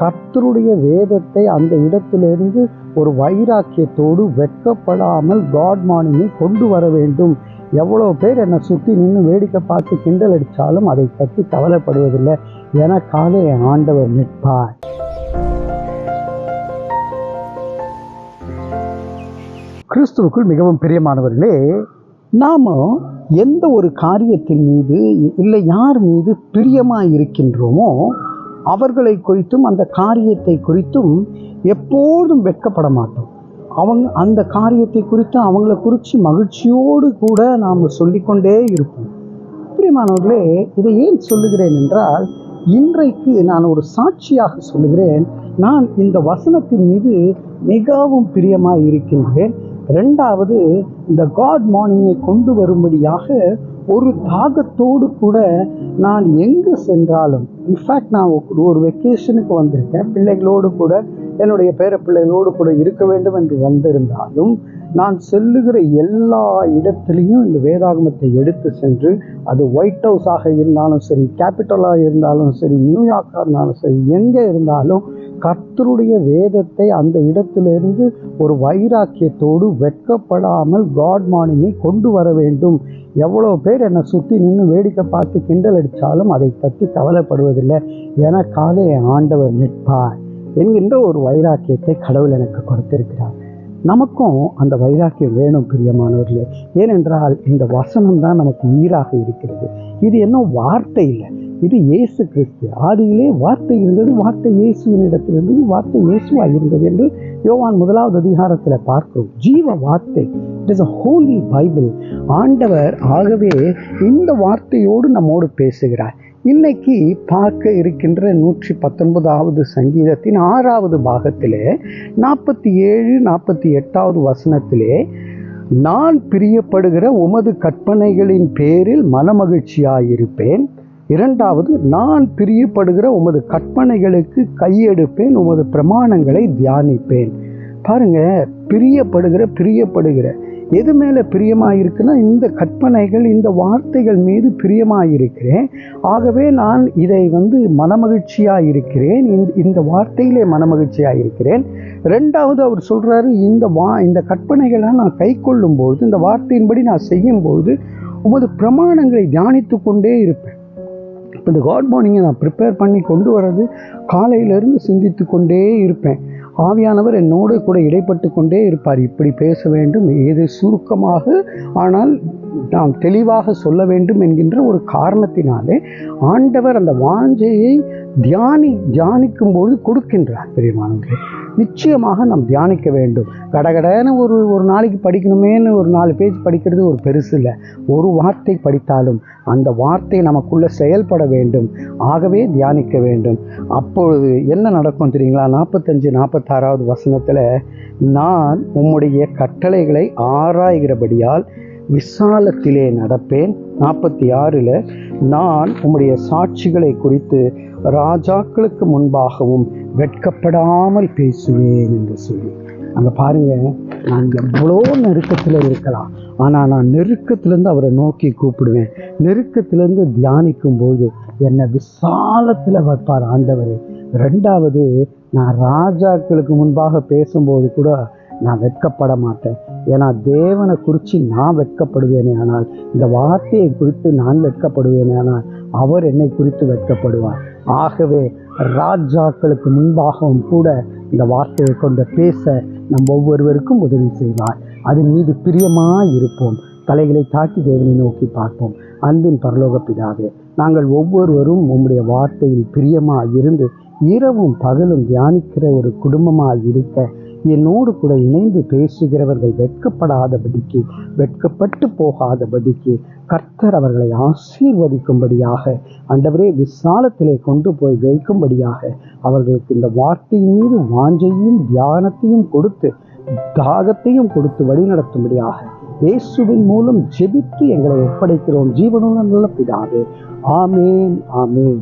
கர்த்தருடைய வேதத்தை அந்த இடத்திலிருந்து ஒரு வைராக்கியத்தோடு வெட்கப்படாமல் காட் மார்னிங்கை கொண்டு வர வேண்டும். எவ்வளோ பேர் என்னை சுற்றி நின்று வேடிக்கை பார்த்து கிண்டல் அடித்தாலும் அதை பற்றி கவலைப்படுவதில்லை. எனக்காக என் ஆண்டவர் நிற்பார். கிறிஸ்துவுக்குள் மிகவும் பிரியமானவர்களே நாம் எந்த ஒரு காரியத்தின் மீது இல்லை யார் மீது பிரியமாக இருக்கின்றோமோ அவர்களை குறித்தும் அந்த காரியத்தை குறித்தும் எப்போதும் வெட்கப்பட மாட்டோம். அவங்க அந்த காரியத்தை குறித்து அவங்கள குறித்து மகிழ்ச்சியோடு கூட நாம் சொல்லிக்கொண்டே இருப்போம். பிரியமானவர்களே இதை ஏன் சொல்லுகிறேன் என்றால் இன்றைக்கு நான் ஒரு சாட்சியாக சொல்லுகிறேன். நான் இந்த வசனத்தின் மீது மிகவும் பிரியமாக இருக்கின்றேன். ரெண்டாவது இந்த காட் மார்னிங்கை கொண்டு வரும்படியாக ஒரு தாகத்தோடு கூட நான் எங்கு சென்றாலும் இன்ஃபேக்ட் நான் ஒரு வெக்கேஷனுக்கு வந்திருக்கேன். பிள்ளைகளோடு கூட என்னுடைய பேர பிள்ளைகளோடு கூட இருக்க வேண்டும் என்று வந்திருந்தாலும் நான் செல்லுகிற எல்லா இடத்துலையும் இந்த வேதாகமத்தை எடுத்து சென்று அது ஒயிட் ஹவுஸாக இருந்தாலும் சரி கேபிட்டலாக இருந்தாலும் சரி நியூயார்க்காக இருந்தாலும் சரி எங்கே இருந்தாலும் கர்த்தருடைய வேதத்தை அந்த இடத்திலிருந்து ஒரு வைராக்கியத்தோடு வெட்கப்படாமல் காட் மார்னிங்கை கொண்டு வர வேண்டும். எவ்வளோ பேர் என்னை சுற்றி நின்று வேடிக்கை பார்த்து கிண்டல் அடித்தாலும் அதை பற்றி கவலைப்படுவதில்லை. எனக்காக என் ஆண்டவர் நிற்பார். என்கின்ற ஒரு வைராக்கியத்தை கடவுள் எனக்கு கொடுத்திருக்கிறார். நமக்கும் அந்த வைராக்கியம் வேணும் பிரியமானவர்களே. ஏனென்றால் இந்த வசனம் தான் நமக்கு உயிராக இருக்கிறது. இது என்ன வார்த்தை இல்லை. இது இயேசு கிறிஸ்து. ஆதியிலே வார்த்தை இருந்தது வார்த்தை இயேசுவின் இடத்தில் இருந்தது வார்த்தை இயேசுவாக இருந்தது என்று யோவான் முதலாவது அதிகாரத்தில் பார்க்கிறோம். ஜீவ வார்த்தை. It is a holy Bible ஆண்டவர் ஆகவே இந்த வார்த்தையோடு நம்மோடு பேசுகிறார். இன்னைக்கு பார்க்க இருக்கின்ற நூற்றி பத்தொன்பதாவது சங்கீதத்தின் ஆறாவது பாகத்திலே நாற்பத்தி ஏழு நாற்பத்தி எட்டாவது வசனத்திலே நான் பிரியப்படுகிற உமது கற்பனைகளின் பேரில் மனமகிழ்ச்சியாயிருப்பேன். இரண்டாவது நான் பிரியப்படுகிற உமது கற்பனைகளுக்கு கையெடுப்பேன் உமது பிரமாணங்களை தியானிப்பேன். பாருங்க பிரியப்படுகிற பிரியப்படுகிற. எது மேலே பிரியமாக இருக்குன்னா இந்த கற்பனைகள் இந்த வார்த்தைகள் மீது பிரியமாக இருக்கிறேன் ஆகவே நான் இதை வந்து மனமகிழ்ச்சியாக இருக்கிறேன் இந்த இந்த வார்த்தையிலே மனமகிழ்ச்சியாக இருக்கிறேன் ரெண்டாவது அவர் சொல்கிறாரு இந்த வா இந்த கற்பனைகளை நான் கை கொள்ளும்போது இந்த வார்த்தையின்படி நான் செய்யும்போது உமது பிரமாணங்களை தியானித்து கொண்டே இருப்பேன். இப்போ இந்த காட் மார்னிங்கை நான் ப்ரிப்பேர் பண்ணி கொண்டு வர்றது காலையிலேருந்து சிந்தித்து கொண்டே இருப்பேன். ஆவியானவர் என்னோடு கூட இடைப்பட்டு கொண்டே இருப்பார். இப்படி பேச வேண்டும். ஏது சுருக்கமாக? ஆனால் நாம் தெளிவாக சொல்ல வேண்டும் என்கின்ற ஒரு காரணத்தினாலே ஆண்டவர் அந்த வாஞ்சையை தியானி தியானிக்கும் பொழுது கொடுக்கின்றார். பெரியமானவர்களே நிச்சயமாக நாம் தியானிக்க வேண்டும். கடகடன்னு ஒரு ஒரு நாளைக்கு படிக்கணுமேன்னு ஒரு நாலு பேஜ் படிக்கிறது ஒரு பெருசு இல்லை. ஒரு வார்த்தை படித்தாலும் அந்த வார்த்தை நமக்குள்ள செயல்பட வேண்டும். ஆகவே தியானிக்க வேண்டும். அப்பொழுது என்ன நடக்கும் தெரியுங்களா? நாற்பத்தஞ்சு நாற்பத்தாறாவது வசனத்தில் நான் உம்முடைய கட்டளைகளை ஆராய்கிறபடியால் விசாலத்திலே நடப்பேன். நாற்பத்தி ஆறில் நான் உம்முடைய சாட்சிகளை குறித்து ராஜாக்களுக்கு முன்பாகவும் வெட்கப்படாமல் பேசுவேன் என்று சொல்லி. அங்கே பாருங்க நான் எவ்வளோ நெருக்கத்தில் இருக்கலாம். ஆனால் நான் நெருக்கத்திலேருந்து அவரை நோக்கி கூப்பிடுவேன். நெருக்கத்திலேருந்து தியானிக்கும் போது என்னை விசாலத்தில் வைப்பார் ஆண்டவர். ரெண்டாவது நான் ராஜாக்களுக்கு முன்பாக பேசும்போது கூட நான் வெட்கப்பட மாட்டேன். ஏன்னா தேவனை குறித்து நான் வெட்கப்படுவேனே ஆனால் இந்த வார்த்தையை குறித்து நான் வெட்கப்படுவேனே ஆனால் அவர் என்னை குறித்து வெட்கப்படுவார். ஆகவே ராஜாக்களுக்கு முன்பாகவும் கூட இந்த வார்த்தையை கொண்டு பேச நம் ஒவ்வொருவருக்கும் உதவி செய்வார். அதன் மீது பிரியமாக இருப்போம். தலைகளை தாக்கி தேவனை நோக்கி பார்ப்போம். அன்பின் பரலோக பிதாவே நாங்கள் ஒவ்வொருவரும் உம்முடைய வார்த்தையில் பிரியமாக இருந்து இரவும் பகலும் தியானிக்கிற ஒரு குடும்பமாக இருக்க என்னோடு கூட இணைந்து பேசுகிறவர்கள் வெட்கப்படாதபடிக்கு வெட்கப்பட்டு போகாதபடிக்கு கர்த்தர் அவர்களை ஆசீர்வதிக்கும்படியாக அண்டவரே விசாலத்திலே கொண்டு போய் வைக்கும்படியாக அவர்களுக்கு இந்த வார்த்தையின் மீது வாஞ்சையும் தியானத்தையும் கொடுத்து தாகத்தையும் கொடுத்து வழிநடத்தும்படியாக இயேசுவின் மூலம் ஜெபித்து எங்களை ஒப்படைக்கிறோம். ஜீவனுள்ள நல்ல பிதாவே. ஆமேன் ஆமேன்.